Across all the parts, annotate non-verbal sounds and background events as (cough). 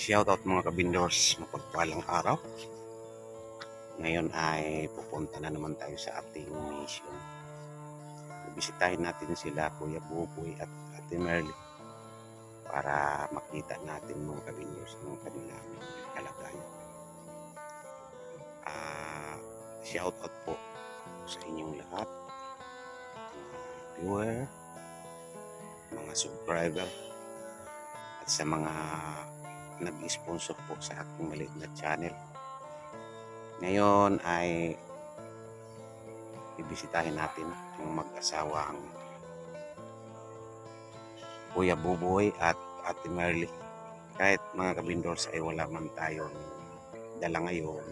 Shoutout mga kabindors, mapagpalang araw. Ngayon ay pupunta na naman tayo sa ating mission. Bisitahin natin sila Kuya Buboy at Ate Merly para makita natin mga kabindors ng kanilang kalagayan. Ah, shoutout po sa inyong lahat, mga viewer, mga subscriber, at sa mga nag-sponsor po sa aking maliit na channel. Ngayon ay bibisitahin natin yung mag-asawang Kuya Buboy at Ate Merly. Kahit mga kabindors ay wala man tayong dala ngayon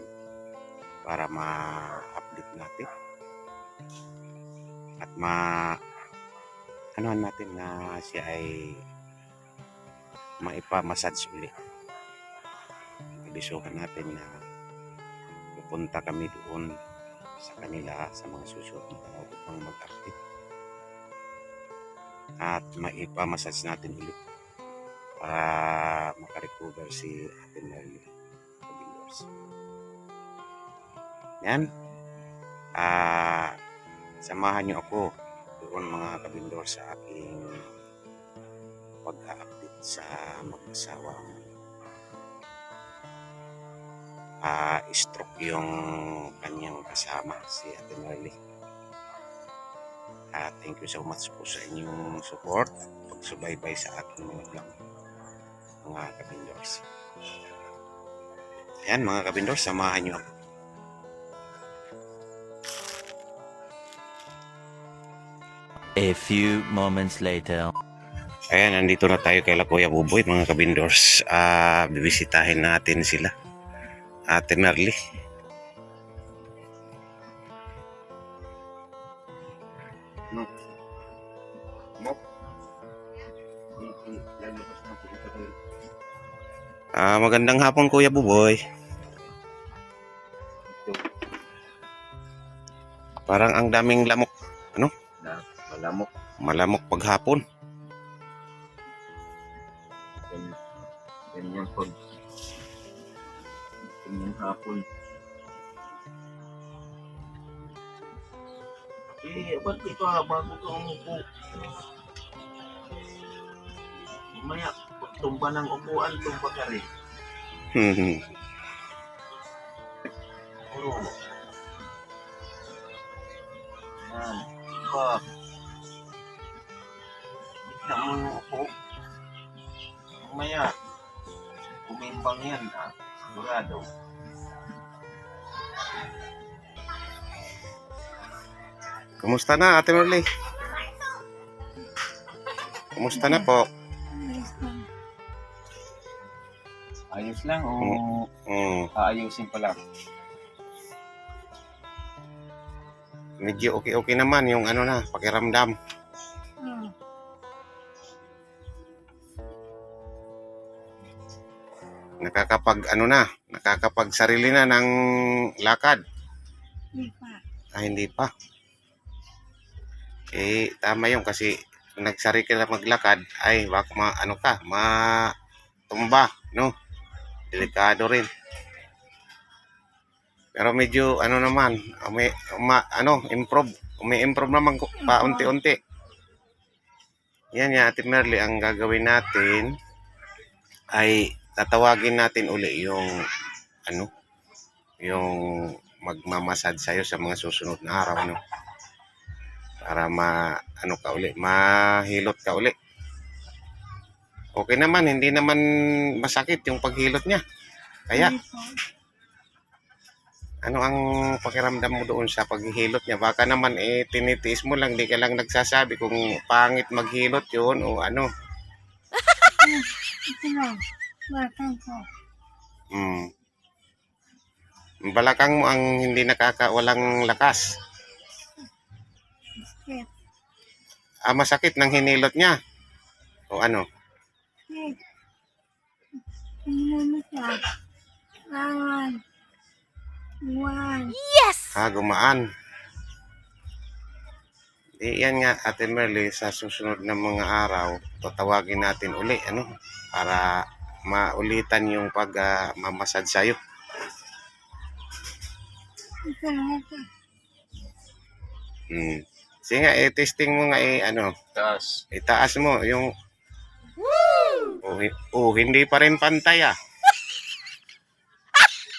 para ma-update natin at ma ano natin na siya ay maipa-massage ulit ibisuhan natin na pupunta kami doon sa kanila sa mga susunod na araw upang mag-update at maipa-massage natin ulit para makarecover si Ate Merly Kabindors. Yan. Ah, samahan niyo ako doon mga kabindor sa aking pag-update sa mag-asawang ah stroke yung kanyang kasama si Ate Marley. Ah, thank you so much po sa inyong support at pagsubaybay sa aking mga vlog mga kabindors. Yan mga kabindors, samahan niyo ako. A few moments later. Ayan, nandito na tayo kay La Kuya Buboy, mga kabindors. Ah, bibisitahin natin sila. Ate Merly. Ah, magandang hapon Kuya Buboy. Parang ang daming lamok, Malamok. malamok paghapon. Ganyan, ganyan pag ganyan hapon. Eh, ba't ito ha, bago ka umupo? Mamaya, pag tumba ng upuan, tumba ka rin. Hmm. (laughs) Oo. Yan. Ba? Kumusta na, Ate Merly? Kumusta na po? Ayos lang o Hmm, aayusin pa lang? medyo okay-okay naman yung ano na, pakiramdam. Nakakapag ano na, nakakapag sarili na ng lakad. Ah, hindi pa. Eh, tama yun kasi kung nagsari ka na maglakad, ay baka ma, ano ka, matumba, no? Delikado rin. Pero medyo ano naman, umi, uma, ano, improve. Umi-improve naman pa unti-unti. Yan yan, Ate Merly, ang gagawin natin ay tatawagin natin uli yung ano, yung magmamasad sa'yo sa mga susunod na araw, no? Para ma, ano ka uli, mahilot ka uli. Okay naman, hindi naman masakit yung paghilot niya. Kaya, ano ang pakiramdam mo doon sa paghihilot niya? Baka naman eh tinitiis mo lang, di ka lang nagsasabi kung pangit maghilot yun o ano. Hmm. Ang Balakang mo ang hindi nakaka walang lakas. Ah, masakit ng hinilot niya. O ano? Siya. Lawan. One. Ah, gumaan. Di yan nga, Ate Merly, sa susunod na mga araw, tatawagin natin uli, ano, para maulitan yung pag ah, mamasad sa'yo. Hmm. Sige nga, i-testing mo nga eh, ano, Taas. itaas mo yung Oh, hi- oh, hindi pa rin pantay ah.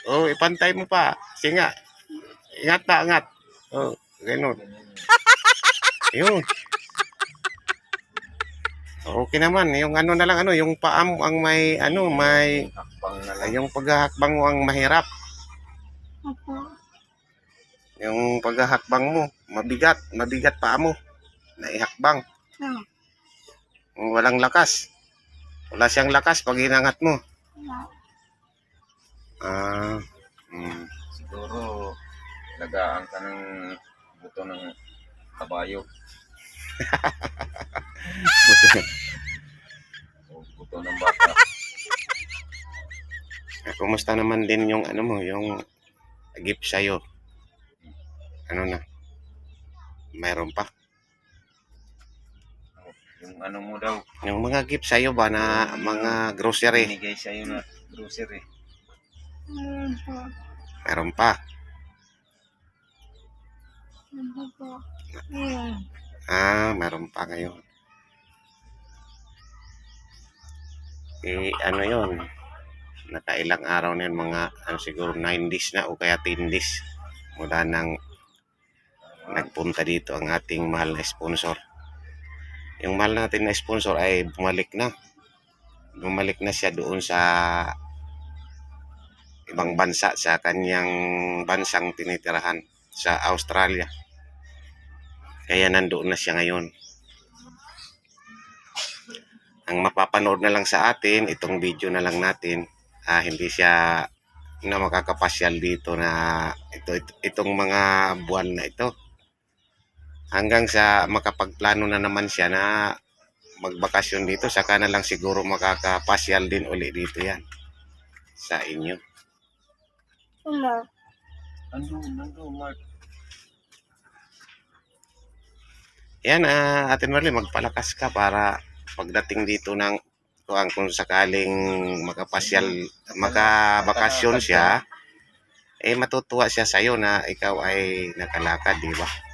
Oh, ipantay mo pa. Sige nga. Ingat na, ingat. Oh, ganun. Yun. Okay naman. Yung ano na lang, ano, yung paa mo ang may, ano, may, Hakbang na lang. ay, yung paghahakbang mo ang mahirap. Opo. Yung paghahakbang mo, mabigat, mabigat paa mo. Naihakbang. Ito. Walang lakas. Wala siyang lakas pag inangat mo. Wala. Ah, mm. Siguro, lagaan ka ng buto ng kabayo (laughs) o buto ng bata. Eh, Kumusta naman din yung ano mo, yung gift sa'yo? Ano na? Mayroon pa? Yung ano mo daw, Yung mga gift sa'yo ba na mga grocery? binigay sa'yo na grocery. Meron po. Mayroon pa. Ito po. Ayan. Ah, mayroon pa ngayon. Eh, ano yon Nakailang araw na yun, mga ano, siguro 9 days na o kaya 10 days mula nang nagpunta dito ang ating mahal na sponsor. Yung mahal natin na sponsor ay bumalik na. Bumalik na siya doon sa ibang bansa sa kanyang bansang tinitirahan sa Australia. Kaya nandoon na siya ngayon. Ang mapapanood na lang sa atin, itong video na lang natin, ah, hindi siya na makakapasyal dito na ito, ito- itong mga buwan na ito. Hanggang sa makapagplano na naman siya na magbakasyon dito, saka na lang siguro makakapasyal din uli dito yan sa inyo. Ulo. Ano, ano, Mark? Yan, ah, Ate Marley, magpalakas ka para pagdating dito ng kung, kung sakaling makapasyal, makabakasyon siya, eh matutuwa siya sa'yo na ikaw ay nakalakad, di ba?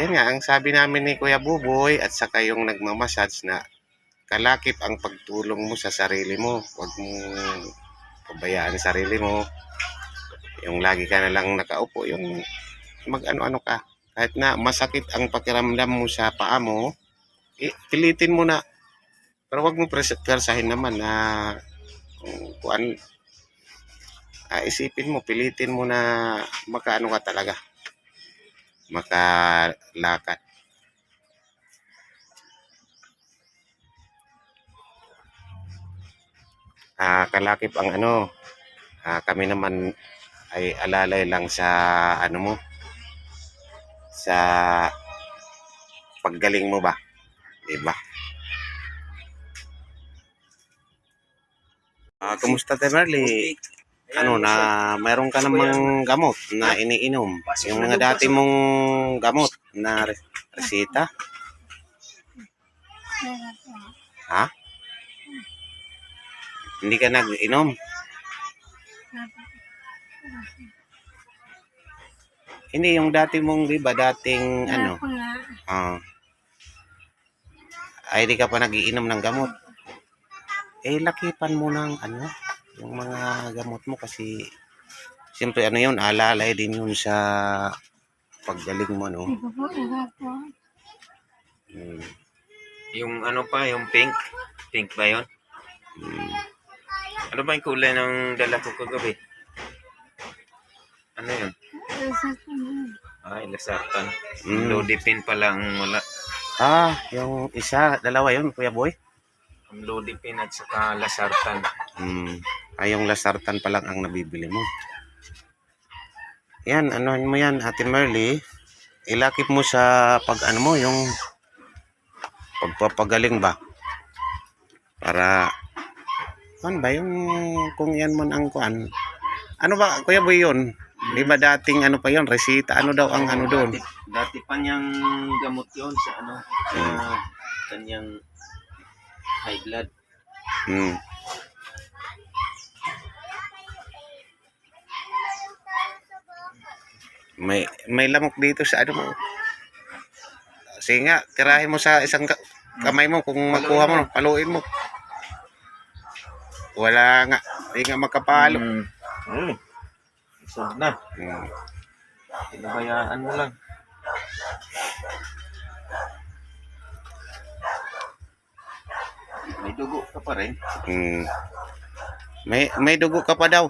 Yan nga, ang sabi namin ni Kuya Buboy at saka yung nagmamassage na kalakip ang pagtulong mo sa sarili mo. Huwag mong pabayaan sarili mo. Yung lagi ka na lang nakaupo, yung mag-ano-ano ka kahit na masakit ang pakiramdam mo sa paa mo, eh, pilitin mo na. Pero wag mo persahin naman na kung kuan ah, isipin mo, pilitin mo na makaano ka talaga. Makalakad. Ah, kalakip ang ano, ah, kami naman ay alalay lang sa ano mo, sa paggaling mo ba? 'Di ba? Ah, kumusta Merly? Ano na mayroon ka namang gamot na iniinom? Yung mga dati mong gamot na re- resita? Meron. Ha? Hindi ka nag-inom? Hindi yung dati mong 'di ba dating ano? Ah. ay di ka pa nagiinom ng gamot. Eh lakipan mo ng ano, yung mga gamot mo kasi siyempre ano yun, alalay din yun sa paggaling mo, no? Hmm. Yung ano pa, yung pink. Pink ba yun? Hmm. Ano ba yung kulay ng dala ko kagabi? Ano yun? Ay, lasartan. Mm. Lodipin pala ang wala. Ah, yung isa, dalawa yun, Kuya Boy. Ang lodipin at saka lasartan. Hmm. Ay, yung lasartan pa lang ang nabibili mo. Yan, ano mo yan, Ate Merly. Ilakip mo sa pag ano mo, yung pagpapagaling ba? Para, ano ba, yung kung yan man ang kuan. Ano ba, Kuya Boy yun? Di ba dating ano pa yun, resita, ano daw ang ano doon? Dati, dati pa niyang gamot yun sa ano, sa Mm. kanyang high blood. Hmm. May may lamok dito sa ano mo. Sige nga, tirahin mo sa isang ka- kamay mo kung makuha mo, paluin mo. Wala nga, hindi nga makapalo. Mm. Mm. Isog na. Hmm. Pinabayaan mo lang. May dugo ka pa rin. Hmm. May may dugo ka pa daw.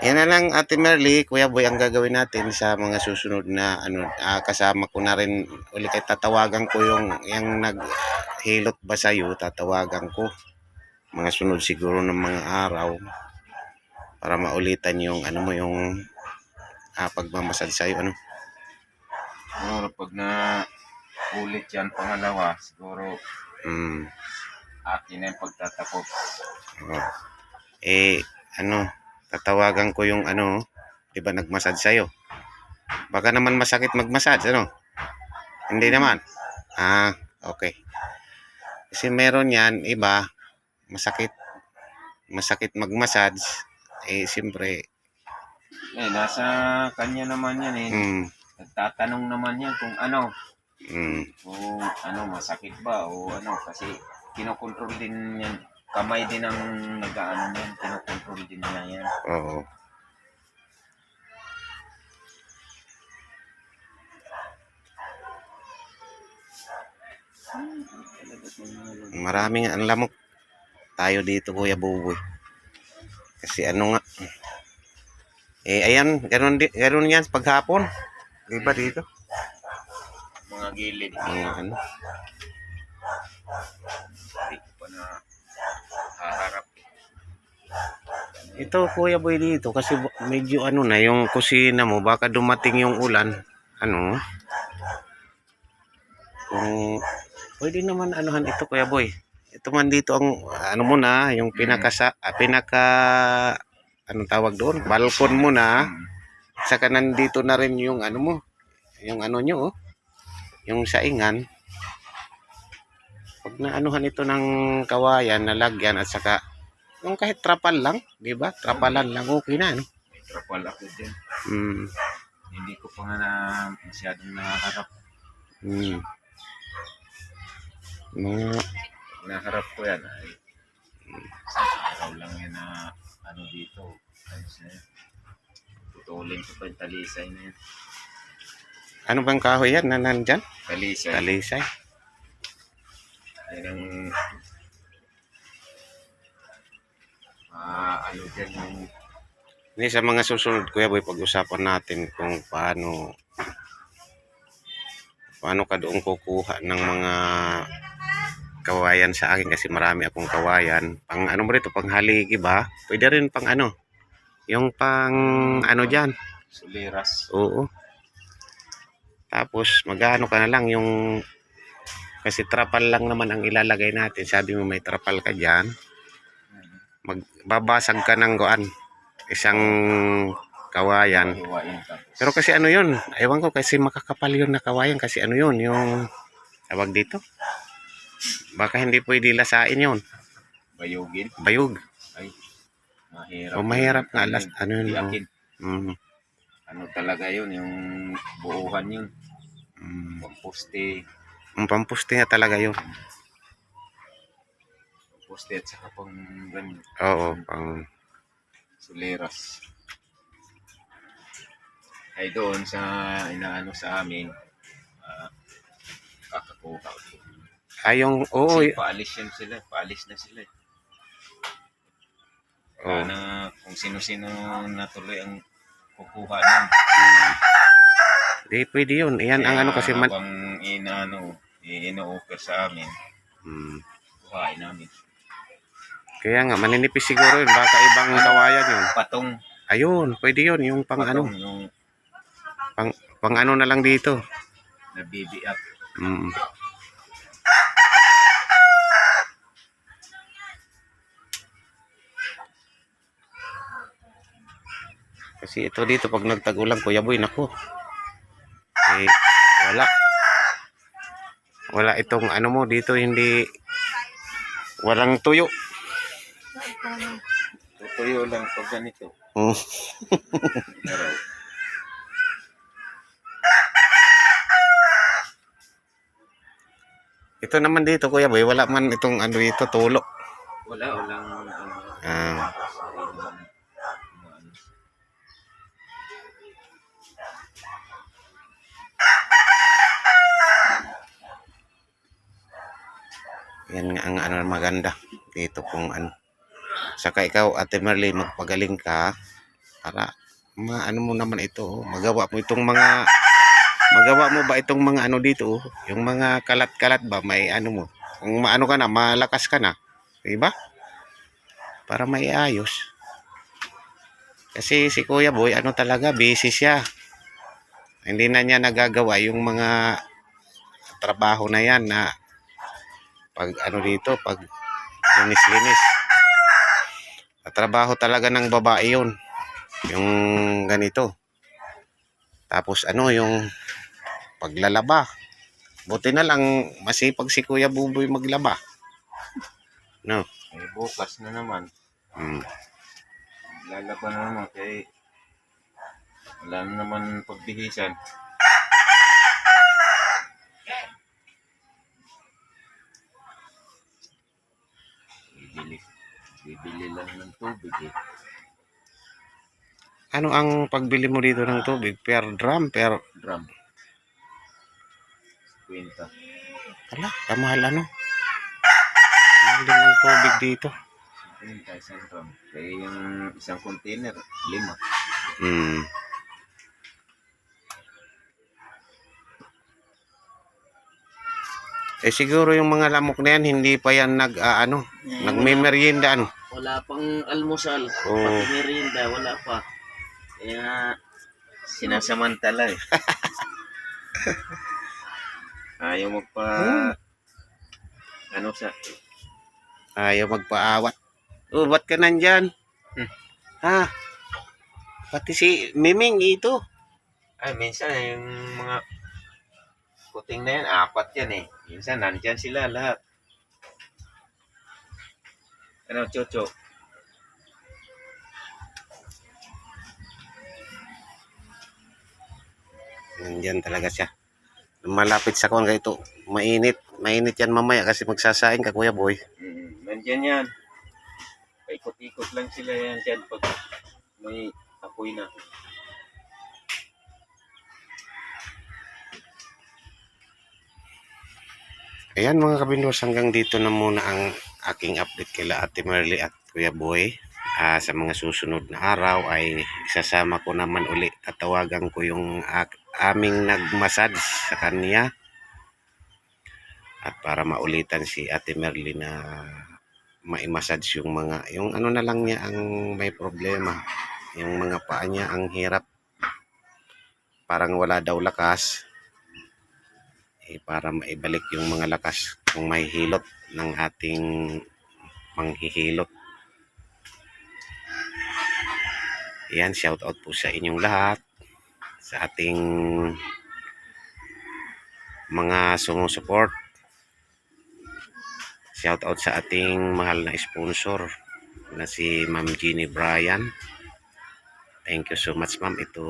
Yan na lang Ate Merly, Kuya Boy, ang gagawin natin sa mga susunod na ano ah, kasama ko na rin ulit ay tatawagan ko yung yung naghilot ba sa iyo, tatawagan ko mga sunod siguro ng mga araw para maulitan yung ano mo yung ah, pagmamasad sa iyo ano. Siguro pag na ulit yan pangalawa, siguro Hmm. akin na yung pagtatapos. Oh. Eh, ano, tatawagan ko yung ano, di ba nagmasad sa'yo? Baka naman masakit magmasad, ano? Hindi naman. Ah, okay. Kasi meron yan, iba, masakit, masakit magmassage. Eh, siyempre, Eh, nasa kanya naman yan eh. mm, Nagtatanong naman yan kung ano, mm, kung ano, masakit ba o ano. Kasi kinokontrol din yan. Kamay din ang nag-ano yan. Kinokontrol din niya yan. oo. Maraming ang lamok. Tayo dito, Kuya Buboy. Kasi ano nga. Eh, ayan, ganun, di, ganun yan paghapon. Di ba dito? Mga gilid. Mga ano. Hindi ko pa na haharap. Ito, Kuya Boy, dito. Kasi medyo ano na, yung kusina mo, baka dumating yung ulan. Ano? Kung, pwede naman anuhan ito, Kuya Boy. Ito man dito ang, ano mo na, yung pinakasa, ah, pinaka, anong tawag doon? Balkon mo na. Hmm. Saka nandito na rin yung ano mo, yung ano nyo, oh, yung saingan. Pag naanuhan ito ng kawayan, nalagyan, at saka, yung kahit trapal lang, di ba? Trapalan lang, okay na, no? May trapal ako din. Mm, Hindi ko pa nga na masyadong nakaharap. mm. Mga, Naharap ko yan ay sa araw lang yan na ano dito. Ayos na yan. Putulin ko pa yung talisay na yan. ano bang kahoy yan na nandyan? Talisay. Talisay. Yan ang ah, ano dyan yung Hindi, sa mga susunod, Kuya Boy, pag-usapan natin kung paano paano ka doon kukuha ng mga kawayan sa akin kasi marami akong kawayan. Pang ano mo rito, pang haligi ba? Pwede rin pang ano, yung pang ano dyan. suliras. Oo. Tapos magano ka na lang yung kasi trapal lang naman ang ilalagay natin. Sabi mo may trapal ka diyan. Magbabasag ka ng goan. Isang kawayan. Pero kasi ano yun, ewan ko kasi makakapal yun na kawayan kasi ano yun, yung tawag dito. Baka hindi pwede lasain yun. bayugin. Bayog. Ay, mahirap. O mahirap nga, las, ano yun. Di oh. akin. Mm, Ano talaga yun, yung buuhan yun. mm. Pampuste, Ang pampuste nga talaga yun. pampuste at saka pang ganun, Oo, pang suliras. Ay doon sa inaano sa amin, ah, kakakuha ko. ay yung oo, Kasi paalis yan sila, paalis na sila. eh. oo. Na kung sino-sino natuloy ang kukuha nun. Di pwede yun. Yan ang ano kasi man, Habang inaano, ino-offer sa amin, Mm. kuhain namin. Kaya nga, maninipis siguro yun. Baka ibang kawayan yun. Patong, Ayun, pwede yun. Yung pang ano, patong yung pang, pang ano na lang dito. nabibiak. Mm. Kasi ito dito, pag nagtag-ulan, Kuya Boy, nako. Eh, wala. Wala itong ano mo dito hindi walang tuyo. Tutuyo lang pag ganito. Araw. Ito naman dito kuya boy, wala man itong ano dito tulo. Wala, walang ano. Ah. Yan nga ang ano maganda dito kung ano. Saka ikaw Ate Merly magpagaling ka para maano mo naman ito, oh. magawa mo itong mga magawa mo ba itong mga ano dito, oh. yung mga kalat-kalat ba may ano mo. Kung maano ka na, malakas ka na, 'di ba? Para maiayos. Kasi si Kuya Boy, ano talaga, busy siya. Hindi na niya nagagawa yung mga trabaho na yan na pag ano dito, pag linis-linis. Trabaho talaga ng babae yun. Yung ganito. Tapos ano, yung paglalaba. Buti na lang masipag si Kuya Buboy maglaba. No. Eh, bukas na naman. Hmm. Lalaban na naman kay wala na naman pagbihisan. Bibili, bibili lang ng tubig eh. Ano ang pagbili mo dito ng tubig? Per drum? Per... Drum. Kwenta. Ala, kamahal ano? Mahal din ng tubig dito. Kwenta isang drum. Kaya yung isang container, lima. Hmm. Eh siguro yung mga lamok na yan, hindi pa yan nag, ah, ano, nagme-merienda, ano. Wala pang almusal. Oo. Pati merienda, wala pa. Kaya sinasamantala eh. (laughs) Ayaw magpa... Ano sa... Ayaw magpaawat. Oh, ba't ka nandyan? Hmm. Ha? Pati si Miming ito. Ay, minsan yung mga puting na yan, apat yan eh. Minsan nandyan sila lahat. Ano, Chocho? Nandyan talaga siya. Malapit sa kuwan ito. Mainit. Mainit yan mamaya kasi magsasaing ka, Kuya Boy. Mm, nandyan yan. Paikot-ikot lang sila yan dyan pag may apoy na. Ayan mga kabindos, hanggang dito na muna ang aking update kila Ate Merly at Kuya Boy. Ah, sa mga susunod na araw ay isasama ko naman uli. Tatawagan ko yung ak- aming nagmassage sa kanya. At para maulitan si Ate Merly na maimassage yung mga, yung ano na lang niya ang may problema. Yung mga paa niya ang hirap. Parang wala daw lakas eh, para maibalik yung mga lakas kung may hilot ng ating manghihilot. Yan, shout out po sa inyong lahat sa ating mga sumusupport. Shout out sa ating mahal na sponsor na si Ma'am Jeannie Bryan. Thank you so much ma'am. Ito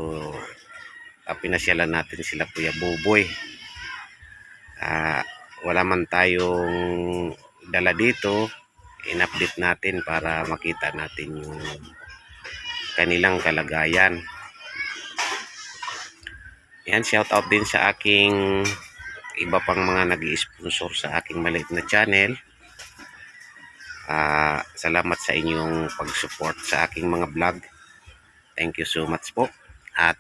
pinasyalan natin sila Kuya Buboy ah, wala man tayong dala dito, in-update natin para makita natin yung kanilang kalagayan. Yan, shout out din sa aking iba pang mga nag sponsor sa aking maliit na channel. Ah, salamat sa inyong pag-support sa aking mga vlog. Thank you so much po. At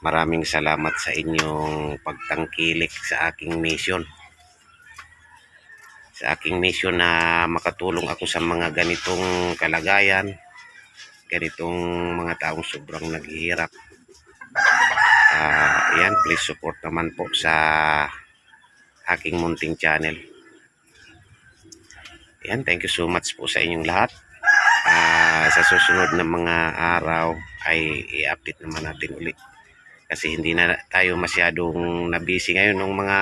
Maraming salamat sa inyong pagtangkilik sa aking mission. Sa aking mission na makatulong ako sa mga ganitong kalagayan, ganitong mga taong sobrang naghihirap. Ah, yan, please support naman po sa aking munting channel. Yan, thank you so much po sa inyong lahat. Ah, sa susunod na mga araw ay i-update naman natin ulit kasi hindi na tayo masyadong nabisi ngayon ng mga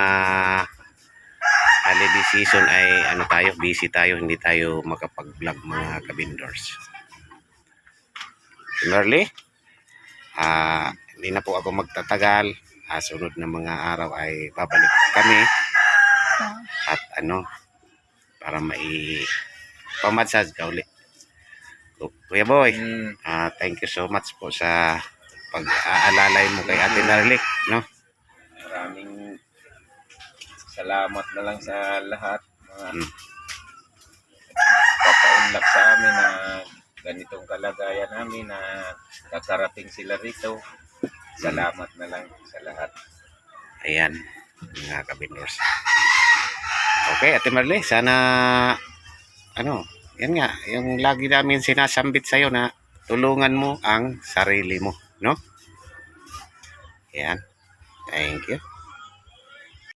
holiday season ay ano tayo, busy tayo, hindi tayo makapag-vlog mga kabindors. Similarly, ah hindi na po ako magtatagal. Ah, sunod na mga araw ay babalik kami at ano para mai pamassage ka uli. Kuya Boy, Mm, ah thank you so much po sa pag-aalalay mo kay Ate Narly, no? maraming salamat na lang sa lahat mga Mm. papaunlak sa amin na ganitong kalagayan namin na kakarating sila rito. Salamat na lang sa lahat. Ayan, mga kabindors. Okay, Ate Marley, sana, ano, yan nga, yung lagi namin sinasambit sa'yo na tulungan mo ang sarili mo, no? Ayan. Thank you.